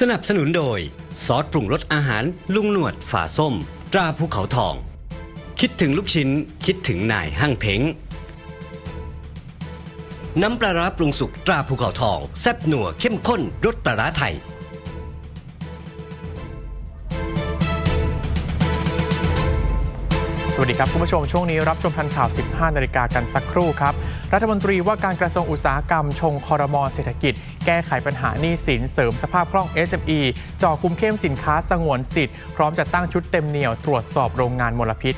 สนับสนุนโดย ซอสปรุงรสอาหารลุงหนวดฝาส้ม ตราภูเขาทอง คิดถึงลูกชิ้น คิดถึงนายห้างเพ้ง น้ำปลาร้าปรุงสุกตราภูเขาทอง แซ่บหนัวเข้มข้นรสปลาร้าไทย สวัสดีครับ คุณผู้ชมช่วงนี้รับชมทันข่าว 15 นาฬิกากันสักครู่ครับ รัฐมนตรีว่าการกระทรวงอุตสาหกรรม ชงคอรมอเศรษฐกิจ แก้ไขปัญหาหนี้สินเสริมสภาพคล่อง SME จ่อคุมเข้มสินค้าสงวนสิทธิ์ พร้อมจะตั้งชุดเต็มเหนี่ยวตรวจสอบโรงงานมลพิษ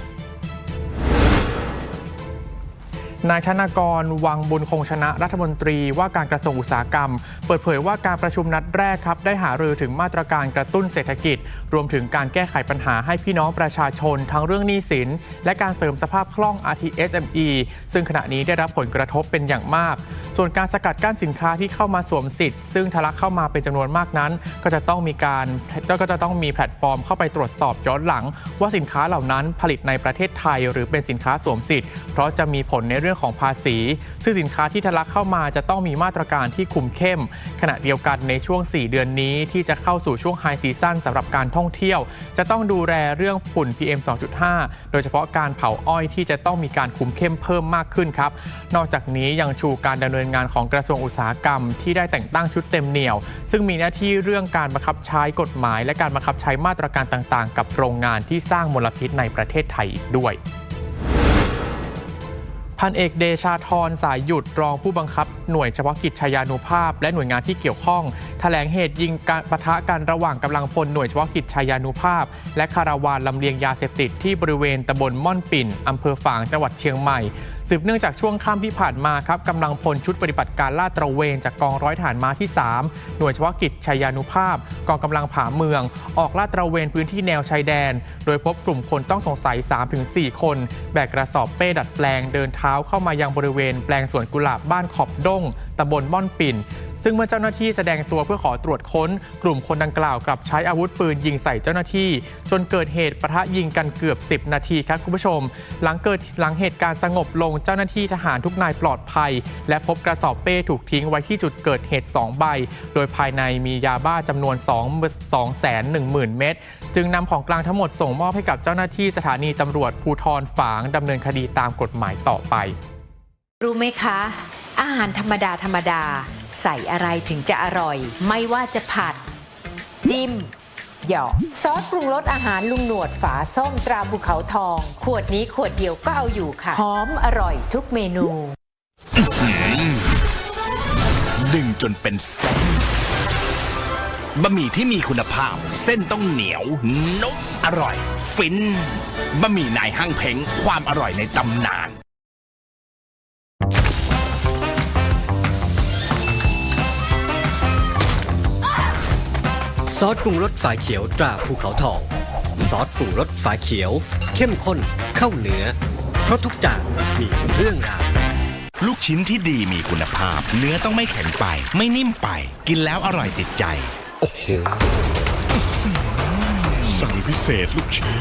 นายธนากร วังบุญคงชนะรัฐมนตรีว่าการกระทรวงอุตสาหกรรม เปิดเผยว่าการประชุมนัดแรกครับ ได้หารือถึงมาตรการกระตุ้นเศรษฐกิจ รวมถึงการแก้ไขปัญหาให้พี่น้องประชาชน ทั้งเรื่องหนี้สิน และการเสริมสภาพคล่อง RTSME ซึ่งขณะนี้ได้รับผลกระทบเป็นอย่างมาก ส่วนการสกัดกั้นสินค้าที่เข้ามาสวมสิทธิ์ ซึ่งทะลักเข้ามาเป็นจำนวนมากนั้น ก็จะต้องมีการก็จะต้องมีแพลตฟอร์มเข้าไปตรวจสอบย้อนหลัง ว่าสินค้าเหล่านั้นผลิตในประเทศไทย หรือเป็นสินค้าสวมสิทธิ์เพราะจะมีผลในเรื่องของภาษี ซึ่งสินค้าที่ทะลักเข้ามาจะต้องมีมาตรการที่คุมเข้ม ขณะเดียวกันในช่วง 4 เดือนนี้ที่จะเข้าสู่ช่วงไฮซีซั่นสำหรับการท่องเที่ยว จะต้องดูแลเรื่องฝุ่น PM 2.5 โดยเฉพาะการเผาอ้อยที่จะต้องมีการคุมเข้มเพิ่มมากขึ้นครับ นอกจากนี้ยังชูการดำเนินงานของกระทรวงอุตสาหกรรม ที่ได้แต่งตั้งชุดเต็มเหนี่ยว ซึ่งมีหน้าที่เรื่องการบังคับใช้กฎหมาย และการบังคับใช้มาตรการต่างๆ กับโรงงานที่สร้างมลพิษในประเทศไทยอีกด้วย พันเอกเดชาธรสายหยุดรองผู้บังคับ หน่วยเฉพาะกิจชายานุภาพ และหน่วยงานที่เกี่ยวข้องแถลงเหตุยิงการปะทะกันระหว่างกำลังพลหน่วยเฉพาะกิจชายานุภาพ และคาราวานลำเลียงยาเสพติดที่บริเวณตำบลม่อนปิ่นอำเภอฝางจังหวัดเชียงใหม่ สืบเนื่องจากช่วงค่ำที่ผ่านมาครับกำลังพลชุดปฏิบัติการลาดตระเวนจากกองร้อยฐานม้าที่ 3 หน่วยเฉพาะกิจชายานุภาพ กองกำลังผาเมือง ออกลาดตระเวนพื้นที่แนวชายแดน โดยพบกลุ่มคนต้องสงสัย 3-4 คน แบกกระสอบเป้ดัดแปลงเดินเท้าเข้ามายังบริเวณแปลงสวนกุหลาบบ้านขอบด้งตำบลม่อนปิ่น ซึ่งเมื่อเจ้าหน้าที่แสดงตัวเพื่อขอตรวจค้น กลุ่มคนดังกล่าวกลับใช้อาวุธปืนยิงใส่เจ้าหน้าที่ จนเกิดเหตุปะทะยิงกันเกือบ 10 นาทีครับคุณผู้ชม หลังเกิดหลังเหตุการณ์สงบลงเจ้าหน้าที่ทหารทุกนายปลอดภัย และพบกระสอบเป้ถูกทิ้งไว้ที่จุดเกิดเหตุ 2 ใบ โดยภายในมียาบ้าจำนวน 2 2 1 0 0 0 0เม็ดจึงนำของกลางทั้งหมดส่งมอบให้กับเจ้าหน้าที่สถานีตำรวจภูทรฝางดำเนินคดีตามกฎหมายต่อไป รู้ไหมคะ อาหารธรรมดาธรรมดา ใส่อะไรถึงจะอร่อย ไม่ว่าจะผัด จิ้ม หยอกซอสปรุงรสอาหารลุงหนวดฝาส้มตราภูเขาทอง ขวดนี้ขวดเดียวก็เอาอยู่ค่ะ หอมอร่อยทุกเมนูดึงจนเป็นเส้นบะหมี่ที่มีคุณภาพ เส้นต้องเหนียว นุ่มอร่อย ฟินบะหมี่นายห้างเพ้งความอร่อยในตำนาน ซอสปรุงรสฝาเขียวตราภูเขาทอง ซอสปรุงรสฝาเขียว เข้มข้นเข้าเนื้อ เพราะทุกจานมีเรื่องราวลูกชิ้นที่ดีมีคุณภาพ เนื้อต้องไม่แข็งไป ไม่นิ่มไป กินแล้วอร่อยติดใจ โอ้โห สั่งพิเศษลูกชิ้น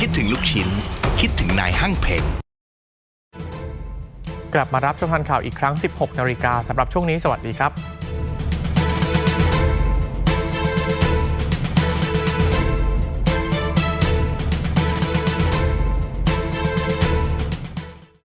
คิดถึงลูกชิ้น คิดถึงนายห้างเพ้งกลับมารับชมทันข่าวอีกครั้ง 16 นาฬิกาสำหรับช่วงนี้สวัสดีครับ